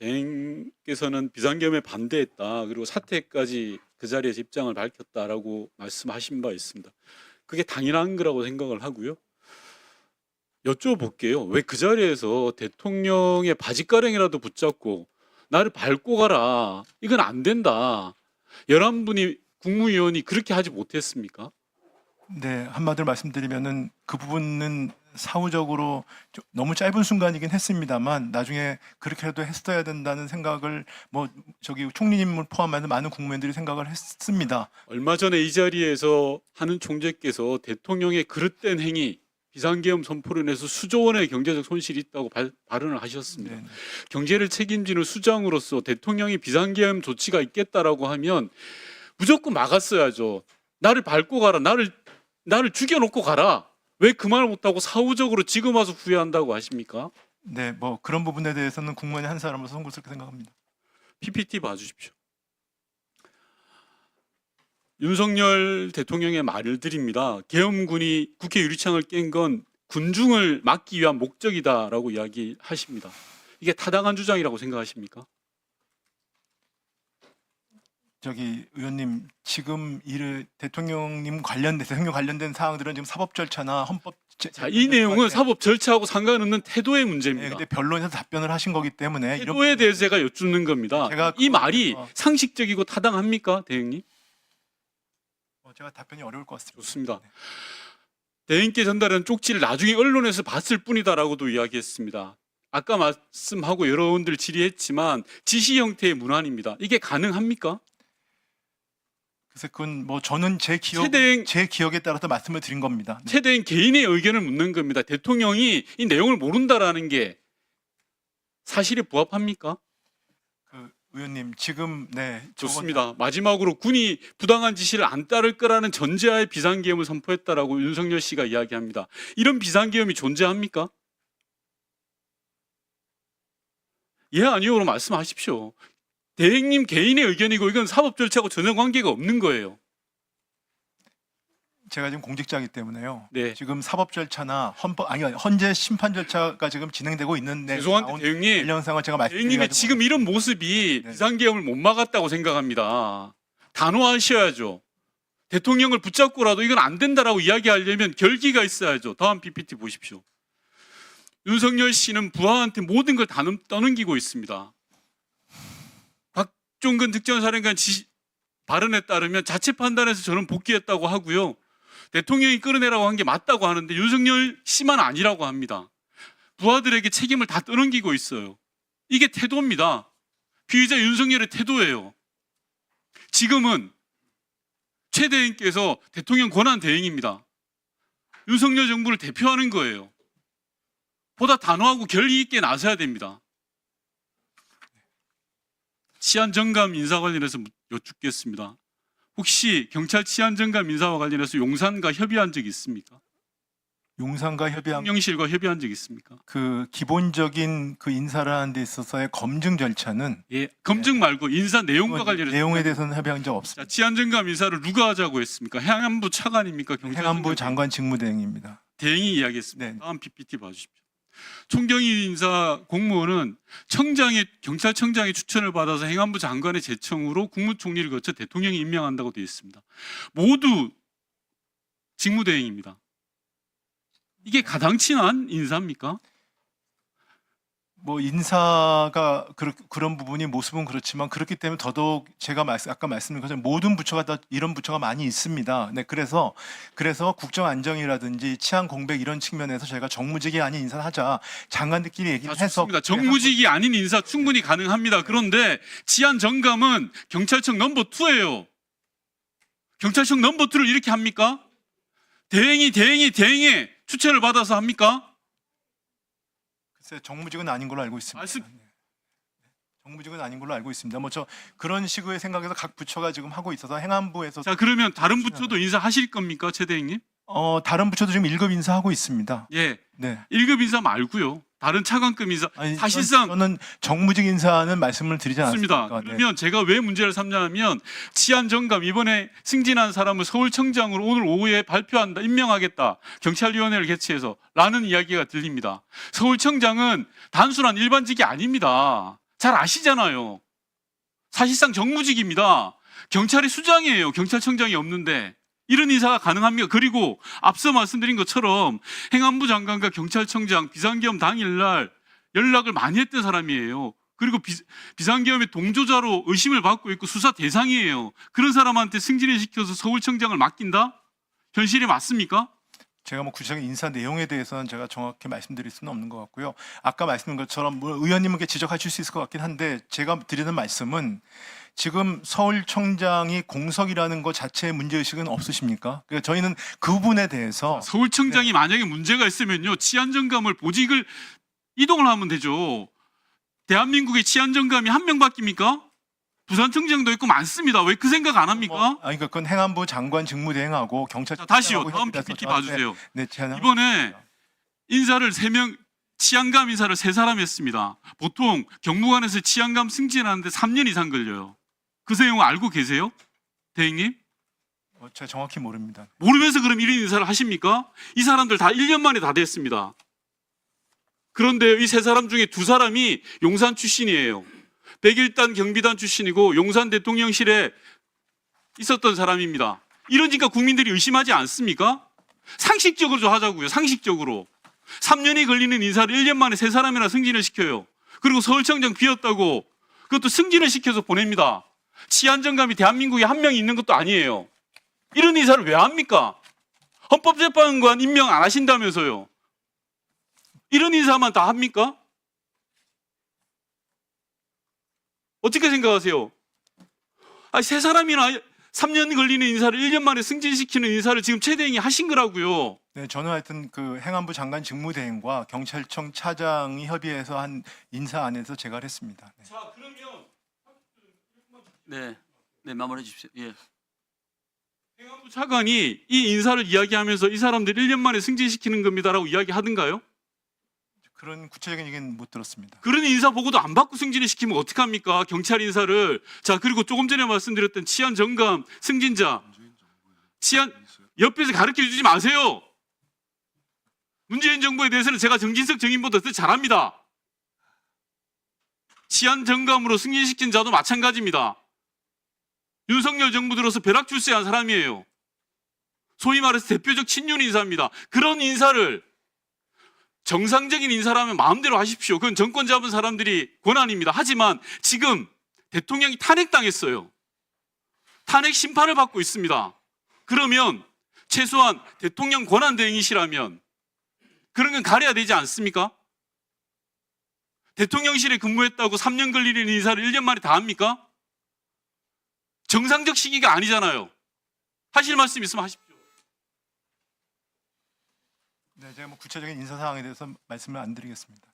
대행께서는 비상계엄에 반대했다. 그리고 사퇴까지 그 자리에서 입장을 밝혔다라고 말씀하신 바 있습니다. 그게 당연한 거라고 생각을 하고요. 여쭤볼게요. 왜 그 자리에서 대통령의 바지가랑이라도 붙잡고 나를 밟고 가라. 이건 안 된다. 11분이 국무위원이 그렇게 하지 못했습니까? 네, 한마디로 말씀드리면은 그 부분은 사후적으로 좀 너무 짧은 순간이긴 했습니다만 나중에 그렇게라도 했어야 된다는 생각을 뭐 저기 총리님을 포함한 많은 국무위원들이 생각을 했습니다. 얼마 전에 이 자리에서 하는 총재께서 대통령의 그릇된 행위 비상계엄 선포로 인해서 수조 원의 경제적 손실이 있다고 발, 발언을 하셨습니다. 네. 경제를 책임지는 수장으로서 대통령이 비상계엄 조치가 있겠다라고 하면 무조건 막았어야죠. 나를 밟고 가라. 나를 나를 죽여놓고 가라. 왜 그 말을 못하고 사후적으로 지금 와서 후회한다고 하십니까? 네, 뭐 그런 부분에 대해서는 국무위원 한 사람으로서 송구스럽게 생각합니다. PPT 봐주십시오. 윤석열 대통령의 말들입니다. 계엄군이 국회 유리창을 깬 건 군중을 막기 위한 목적이다라고 이야기하십니다. 이게 타당한 주장이라고 생각하십니까? 저기 의원님 지금 일 대통령님 관련된 대통령 관련된 사항들은 지금 사법 절차나 헌법 제- 자, 이 내용은 네. 사법 절차하고 상관없는 태도의 네, 문제입니다. 근데 변론에서 답변을 하신 거기 때문에 태도에 대해서 제가 여쭙는 겁니다. 제가 이 말이 어. 상식적이고 타당합니까, 대행님? 어, 제가 답변이 어려울 것 같습니다. 좋습니다. 대행께 전달한 쪽지를 나중에 언론에서 봤을 뿐이다라고도 이야기했습니다. 아까 말씀하고 여러분들 질의했지만 지시 형태의 문안입니다. 이게 가능합니까? 그래서 그건 뭐 저는 제 기억 최대행- 제 기억에 따라서 말씀을 드린 겁니다. 네. 최대한 개인의 의견을 묻는 겁니다. 대통령이 이 내용을 모른다라는 게 사실에 부합합니까? 그 의원님 지금 네 저건 좋습니다. 마지막으로 군이 부당한 지시를 안 따를 거라는 전제하에 비상계엄을 선포했다라고 윤석열 씨가 이야기합니다. 이런 비상계엄이 존재합니까? 예 아니요로 말씀하십시오. 대행님 개인의 의견이고 이건 사법 절차하고 전혀 관계가 없는 거예요. 제가 지금 공직자이기 때문에요. 네. 지금 사법 절차나 헌법 아니 헌재 심판 절차가 지금 진행되고 있는데 죄송한데 대행님, 관련 상황을 제가 말씀드리고 대행님의 지금 이런 모습이 네. 비상계엄을 못 막았다고 생각합니다. 단호하셔야죠. 대통령을 붙잡고라도 이건 안 된다라고 이야기하려면 결기가 있어야죠. 다음 PPT 보십시오. 윤석열 씨는 부하한테 모든 걸 다 떠넘기고 있습니다. 박종근 특전사령관 지 발언에 따르면 자체 판단해서 저는 복귀했다고 하고요. 대통령이 끌어내라고 한 게 맞다고 하는데 윤석열 씨만 아니라고 합니다. 부하들에게 책임을 다 떠넘기고 있어요. 이게 태도입니다. 피의자 윤석열의 태도예요. 지금은 최 대행께서 대통령 권한 대행입니다. 윤석열 정부를 대표하는 거예요. 보다 단호하고 결의 있게 나서야 됩니다. 치안 정감 인사 관련해서 여쭙겠습니다. 혹시 경찰 치안 정감 인사와 관련해서 용산과 협의한 적 있습니까? 용산과 협의한 대통령실과 협의한 적 있습니까? 그 기본적인 그 인사를 하는 데 있어서의 검증 절차는 예, 검증 말고 인사 내용과 관련해서 내용에 대해서는 협의한 적 없습니다. 자, 치안 정감 인사를 누가 하자고 했습니까? 행안부 차관입니까? 행안부 경찰청장 장관 직무대행입니다. 대행이 이야기했습니다. 네. 다음 PPT 봐주십시오. 총경위 인사 공무원은 청장의 경찰청장의 추천을 받아서 행안부 장관의 제청으로 국무총리를 거쳐 대통령이 임명한다고 되어 있습니다. 모두 직무대행입니다. 이게 가당치한 인사입니까? 뭐 인사가 그렇, 그런 부분이 모습은 그렇지만 그렇기 때문에 더더욱 제가 말씀, 아까 말씀드린 것처럼 모든 부처가 다 이런 부처가 많이 있습니다. 네, 그래서 그래서 국정 안정이라든지 치안 공백 이런 측면에서 저희가 정무직이 아닌 인사를 하자 장관들끼리 얘기를 자, 해서 좋습니다. 정무직이 아닌 인사 충분히 가능합니다. 그런데 치안 정감은 경찰청 넘버 2예요. 경찰청 넘버 2를 이렇게 합니까? 대행이 대행이 대행의 추천을 받아서 합니까? 정무직은 아닌 걸로 알고 있습니다. 말씀- 네. 정무직은 아닌 걸로 알고 있습니다. 뭐 저 그런 식의 생각에서 각 부처가 지금 하고 있어서 행안부에서 자 그러면 다른 부처도 인사하실 겁니까, 최 대행님? 어 다른 부처도 지금 일급 인사하고 있습니다. 예, 네. 1급 인사 말고요. 다른 차관급 인사 아니, 사실상 저는 정무직 인사는 말씀을 드리지. 않았습니다. 네. 그러면 제가 왜 문제를 삼냐면 치안 정감 이번에 승진한 사람을 서울청장으로 오늘 오후에 발표한다, 임명하겠다. 경찰위원회를 개최해서 라는 이야기가 들립니다. 서울청장은 단순한 일반직이 아닙니다. 잘 아시잖아요. 사실상 정무직입니다. 경찰이 수장이에요. 경찰청장이 없는데 이런 인사가 가능합니까? 그리고 앞서 말씀드린 것처럼 행안부 장관과 경찰청장 비상계엄 당일날 연락을 많이 했던 사람이에요. 그리고 비, 비상계엄의 동조자로 의심을 받고 있고 수사 대상이에요. 그런 사람한테 승진을 시켜서 서울청장을 맡긴다? 현실이 맞습니까? 제가 뭐 구체적인 인사 내용에 대해서는 제가 정확히 말씀드릴 수는 없는 것 같고요. 아까 말씀드린 것처럼 뭐 의원님께 지적하실 수 있을 것 같긴 한데 제가 드리는 말씀은 지금 서울청장이 공석이라는 것 자체의 문제의식은 없으십니까? 그러니까 저희는 그 부분에 대해서 서울청장이 만약에 문제가 있으면요 치안정감을 보직을 이동을 하면 되죠. 대한민국의 치안정감이 한 명 바뀝니까? 부산 청장도 있고 많습니다. 왜 그 생각 안 합니까? 뭐, 아니 그러니까 그건 행안부 장관 직무대행하고 경찰 자, 다시요. 다음 협의해서 PPT 저한테- 봐주세요. 네, 제가 이번에 인사를 세명 치안감 인사를 세 사람 했습니다. 보통 경무관에서 치안감 승진하는데 3년 이상 걸려요. 그 내용 알고 계세요? 대행님? 어, 제가 정확히 모릅니다. 모르면서 그럼 1인 인사를 하십니까? 이 사람들 다 1년 만에 다 됐습니다. 그런데 이 세 사람 중에 두 사람이 용산 출신이에요. 101단 경비단 출신이고 용산 대통령실에 있었던 사람입니다. 이러니까 국민들이 의심하지 않습니까? 상식적으로 좀 하자고요. 상식적으로. 3년이 걸리는 인사를 1년 만에 세 사람이나 승진을 시켜요. 그리고 서울청장 비었다고 그것도 승진을 시켜서 보냅니다. 치안정감이 대한민국에 한 명 있는 것도 아니에요. 이런 인사를 왜 합니까? 헌법재판관 임명 안 하신다면서요. 이런 인사만 다 합니까? 어떻게 생각하세요? 아, 세 사람이나 3년 걸리는 인사를 1년 만에 승진시키는 인사를 지금 최대행이 하신 거라고요. 네, 저는 하여튼 그 행안부 장관 직무대행과 경찰청 차장이 협의해서 한 인사 안에서 제가 했습니다. 네. 자, 그러면 네, 네 마무리해 주십시오. 예. 행안부 차관이 이 인사를 이야기하면서 이 사람들 1년 만에 승진시키는 겁니다라고 이야기하던가요? 그런 구체적인 얘기는 못 들었습니다. 그런 인사 보고도 안 받고 승진을 시키면 어떡합니까? 경찰 인사를. 자, 그리고 조금 전에 말씀드렸던 치안 정감 승진자. 치안, 옆에서 가르쳐 주지 마세요. 문재인 정부에 대해서는 제가 정진석 정인보다 더 잘합니다. 치안 정감으로 승진시킨 자도 마찬가지입니다. 윤석열 정부 들어서 벼락 출세한 사람이에요. 소위 말해서 대표적 친윤 인사입니다. 그런 인사를 정상적인 인사라면 마음대로 하십시오. 그건 정권 잡은 사람들이 권한입니다. 하지만 지금 대통령이 탄핵당했어요. 탄핵 심판을 받고 있습니다. 그러면 최소한 대통령 권한 대행이시라면 그런 건 가려야 되지 않습니까? 대통령실에 근무했다고 3년 걸리는 인사를 1년 만에 다 합니까? 정상적 시기가 아니잖아요. 하실 말씀 있으면 하십시오. 네, 제가 뭐 구체적인 인사 사항에 대해서 말씀을 안 드리겠습니다.